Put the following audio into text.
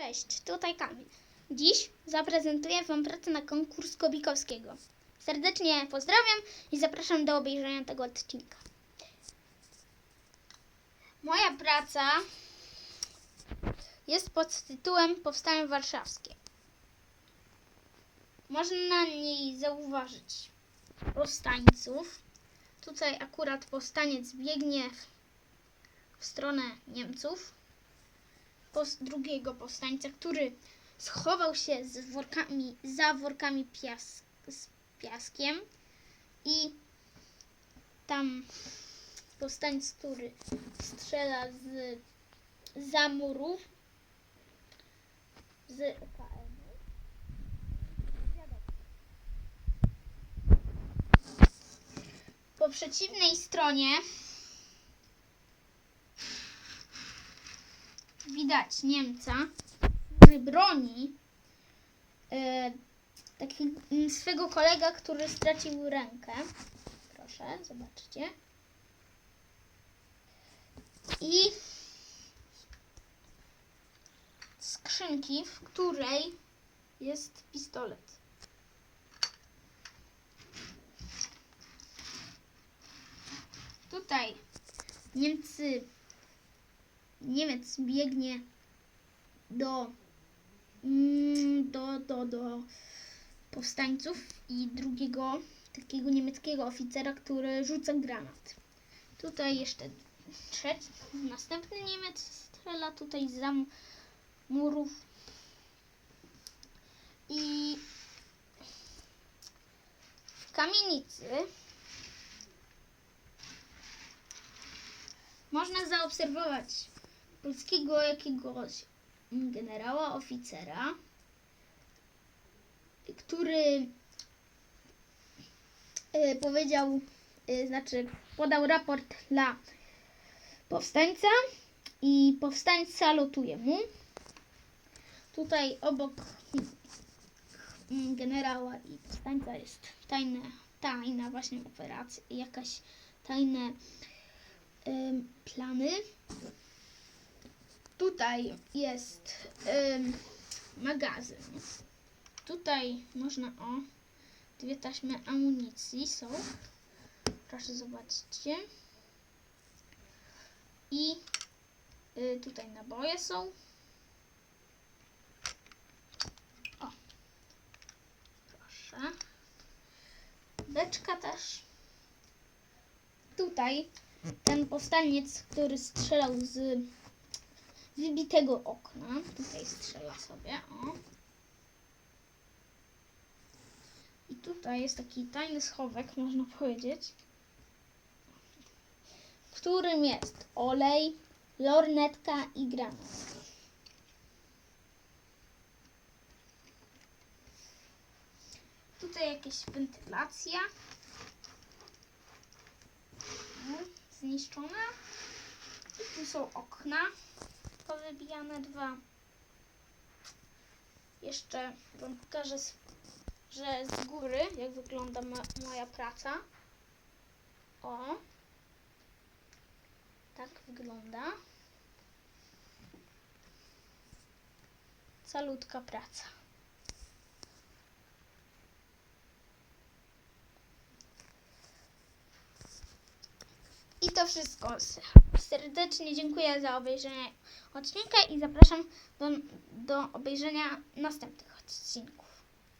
Cześć, tutaj Kamil. Dziś zaprezentuję Wam pracę na konkurs Kobikowskiego. Serdecznie pozdrawiam i zapraszam do obejrzenia tego odcinka. Moja praca jest pod tytułem Powstanie Warszawskie. Można na niej zauważyć powstańców. Tutaj akurat powstaniec biegnie w, stronę Niemców pos- drugiego powstańca, który schował się z workami, za workami pias- z piaskiem i tam powstańc, który strzela z za murów z. Po przeciwnej stronie widać Niemca, który broni e, mm, swego kolega, który stracił rękę. Proszę, zobaczcie. I skrzynki, w której jest pistolet. Tutaj Niemcy Niemiec biegnie do, mm, do, do, do powstańców i drugiego takiego niemieckiego oficera, który rzuca granat. Tutaj jeszcze trzeci, następny Niemiec strzela tutaj za murów. I w kamienicy można zaobserwować polskiego jakiegoś generała, oficera, który e, powiedział, e, znaczy podał raport dla powstańca i powstańca salutuje mu. Tutaj obok generała i powstańca jest tajna, tajna właśnie operacja, jakaś tajne plany. Tutaj jest magazyn. Tutaj można o dwie taśmy amunicji są. Proszę zobaczcie. I y, tutaj naboje są. O. Proszę. Beczka też. Tutaj ten powstaniec, który strzelał z wybitego okna. Tutaj strzela sobie, o. I tutaj jest taki tajny schowek, można powiedzieć, w którym jest olej, lornetka i granat. Tutaj jakieś wentylacja. Mm, Zniszczona. I tu są okna powybijane dwa. Jeszcze wam pokażę, że z góry, jak wygląda ma, moja praca. O. Tak wygląda. Salutka praca. I to wszystko. Serdecznie dziękuję za obejrzenie odcinka i zapraszam do, do obejrzenia następnych odcinków.